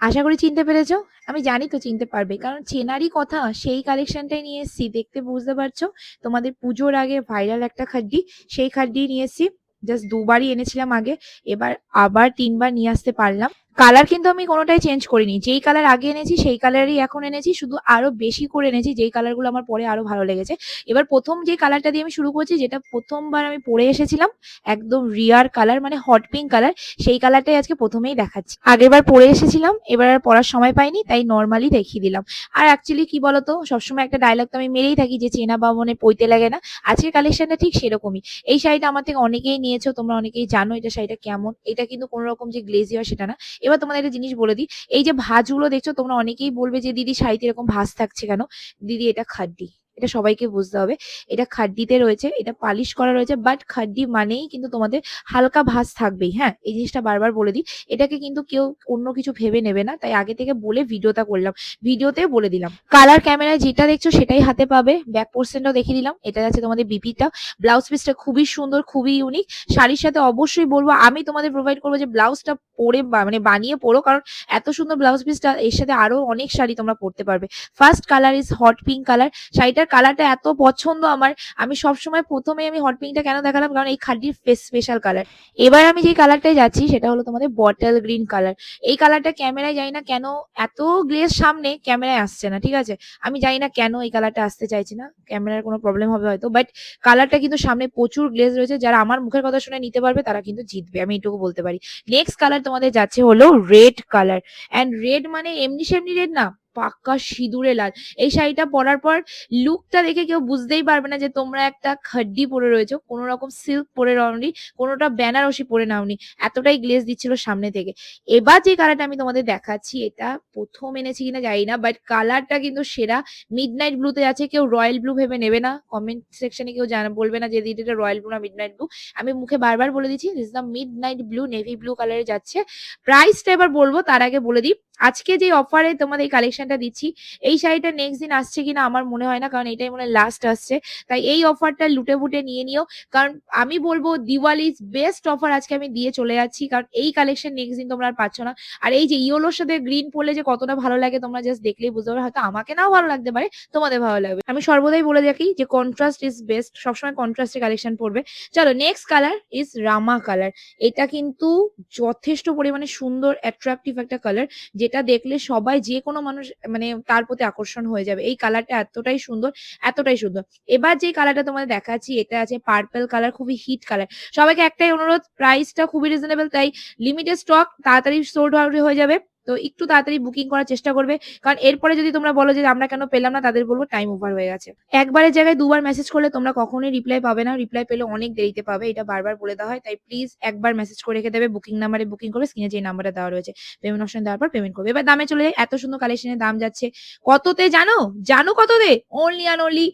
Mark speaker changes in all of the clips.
Speaker 1: আশা করি চিনতে পেরেছ? আমি জানি তো চিনতে পারবে। কারণ চেনারই কথা সেই কালেকশনটাই নিয়ে এসছি দেখতে বুঝতে পারছ? তোমাদের পুজোর আগে ভাইরাল একটা খাড্ডি, সেই খাড্ডি নিয়ে এসছি জাস্ট দুবারই এনেছিলাম আগে। এবার আবার তিনবার নিয়ে আসতে পারলাম। কালার কিন্তু আমি কোনোটাই চেঞ্জ করিনি। যেই কালার আগে এনেছি সেই কালারই এখন এনেছি। শুধু আরও বেশি করে এনেছি যেই কালারগুলো আমার পরে আরও ভালো লেগেছে। এবার প্রথম যে কালারটা দিয়ে আমি শুরু করছি যেটা প্রথমবার আমি পরে এসেছিলাম। একদম রিয়ার কালার মানে হট পিঙ্ক কালার। সেই কালারটাই আজকে ১ম এই দেখাচ্ছি। আগেরবার পরে এসেছিলাম, এবার আর পরার সময় পাইনি তাই নর্মালি দেখিয়ে দিলাম। আর অ্যাকচুয়ালি কি বলতো? সবসময় একটা ডায়লগ তো আমি মেরেই থাকি যে চেনা বামনে পইতে লাগে না। আজকের কালেকশনটা ঠিক সেরকমই। এই শাড়িটা আমার থেকে অনেকেই নিয়েছো। তোমরা অনেকেই জানো এটা শাড়িটা কেমন। এটা কিন্তু কোন রকম যে গ্লেজি হয় সেটা না। এবার তোমাদের একটা জিনিস বলে দিই। এই যে ভাজগুলো দেখছ, তোমরা অনেকেই বলবে যে, দিদি শাড়িতে এরকম ভাজ থাকছে কেন? দিদি, এটা খাড্ডি। এটা সবাইকে বুঝতে হবে। এটা খাড্ডিতে রয়েছে, এটা পালিশ করা রয়েছে বাট খাড্ডি মানেই কিন্তু তোমাদের হালকা ভাঁজ থাকবেই, হ্যাঁ? এই জিনিসটা বারবার বলে দিই। এটাকে কিন্তু কেউ অন্য কিছু ভেবে নেবে না। তাই আগে থেকে বলে ভিডিওটা করলাম। ভিডিওতে বলে দিলাম। কালার ক্যামেরায় যেটা দেখছ সেটাই হাতে পাবে। ব্যাক পোরশনটাও দেখিয়ে দিলাম। এটা যাচ্ছে তোমাদের বিপিটা। ব্লাউজ পিসটা খুবই সুন্দর, খুবই ইউনিক। শাড়ির সাথে অবশ্যই বলব আমি তোমাদের প্রোভাইড করব যে ব্লাউজটা পরে মানে বানিয়ে পড়ো। কারণ এত সুন্দর ব্লাউজ পিসটা এর সাথে আরও অনেক শাড়ি তোমরা পড়তে পারবে। First colour is hot pink colour. শাড়িটার কালারটা এত পছন্দ আমার। আমি সবসময় ১ম এই আমি হট পিঙ্কটা কেন দেখালাম? কারণ এই ফেস স্পেশাল কালার। এবার আমি যে কালারটায় যাচ্ছি, সেটা হলো তোমাদের বটল গ্রিন কালার। এই কালারটা ক্যামেরায় জানি না কেন এত গ্লেজ সামনে ক্যামেরায় আসছে না। ঠিক আছে? আমি জানি না কেন এই কালারটা আসতে চাইছি না। ক্যামেরার কোনো প্রবলেম হবে হয়তো। বাট কালারটা কিন্তু সামনে প্রচুর গ্লেজ রয়েছে। যারা আমার মুখের কথা শুনে নিতে পারবে, তারা কিন্তু জিতবে। আমি এটুকু বলতে পারি। নেক্সট কালার তোমাদের যাচ্ছে হলো রেড কালার। অ্যান্ড রেড মানে এমনি সেমনি রেড না। পাক্কা সিঁদুরে লাল। এই শাড়িটা পরার পর লুকটা দেখে কেউ বুঝতেই পারবে না যে তোমরা একটা খাড্ডি পরে রয়েছো। কোন রকম সিল্ক পরে রওনি, কোনোটা বেনারসি পরে নাওনি। এতটাই গ্লেজ দিচ্ছিল সামনে থেকে। এবার যে কালারটা আমি তোমাদের দেখাচ্ছি এটা প্রথম এনেছি কিনা জানি না। বাট কালারটা কিন্তু সেরা। মিড নাইট ব্লুতে যাচ্ছে। কেউ রয়্যাল ব্লু ভেবে নেবে না। কমেন্ট সেকশনে কেউ জানা বলবে না যে দিদি এটা রয়াল ব্লু না মিড নাইট ব্লু। আমি মুখে বারবার বলে দিচ্ছি this the midnight blue navy blue কালারে যাচ্ছে। প্রাইসটা এবার বলব তার আগে বলে দিই। আজকে যে অফারে তোমাদের এই কালেকশনটা দিচ্ছি, এই শাড়িটা নেক্সট দিন আসছে কিনা আমার মনে হয় না। কারণ এটাই মনে হয় লাস্ট আসছে। তাই এই অফারটা লুটে-পুটে নিয়ে নিও। কারণ আমি বলব দিওয়ালিজ বেস্ট অফার আজকে আমি দিয়ে চলে যাচ্ছি। কারণ এই কালেকশন নেক্সট দিন তোমরা আর পাচ্ছ না। আর এই যে ইয়েলোর সাথে গ্রিন পড়লে যে কতটা ভালো লাগে তোমরা জাস্ট দেখলেই বুঝতে পারবে। হয়তো আমাকে নাও ভালো লাগতে পারে, তোমাদের ভালো লাগবে। আমি সর্বদাই বলে থাকি যে কন্ট্রাস্ট ইজ বেস্ট। সবসময় কন্ট্রাস্ট এর কালেকশন পড়বে। চলো next colour is Rama colour. এটা কিন্তু যথেষ্ট পরিমাণে সুন্দর অ্যাট্রাকটিভ একটা কালার। যেটা দেখলে সবাই যে কোনো মানুষ মানে তার প্রতি আকর্ষণ হয়ে যাবে। এই কালারটা এতটাই সুন্দর, এতটাই সুন্দর। এবার যে কালারটা তোমাদের দেখাচ্ছি এটা আছে পার্পেল কালার খুবই হিট কালার। সবাইকে একটাই অনুরোধ প্রাইসটা খুবই রিজনেবল তাই লিমিটেড স্টক তাড়াতাড়ি সোল্ড হয়ে যাবে। তো একটু তাড়াতাড়ি বুকিং করার চেষ্টা করবে। কারণ এরপরে যদি তোমরা বলো যে আমরা কেন পেলাম না, তাদের বলব টাইম ওভার হয়ে গেছে। একবারের জায়গায় দুবার মেসেজ করলে তোমরা কখনোই রিপ্লাই পাবে না। রিপ্লাই পেলে অনেক দেরিতে পাবে। এটা বারবার বলে দেওয়া হয়। তাই প্লিজ একবার মেসেজ করে রেখে দেবে। বুকিং নাম্বারে বুকিং করবে। স্ক্রিনে যে নাম্বারটা দেওয়া রয়েছে। পেমেন্ট অপশন দেওয়ার পর পেমেন্ট করবে। এবার দামে চলে যায় এত সুন্দর কালেকশনের দাম যাচ্ছে কততে জানো? জানো কততে? অনলি অ্যান্ড অনলি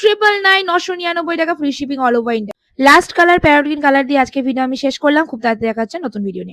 Speaker 1: 999 টাকা free shipping all over India. Last colour parrot green colour দিয়ে আজকে ভিডিও আমি শেষ করলাম। খুব তাড়াতাড়ি দেখা হচ্ছে নতুন ভিডিও নিয়ে।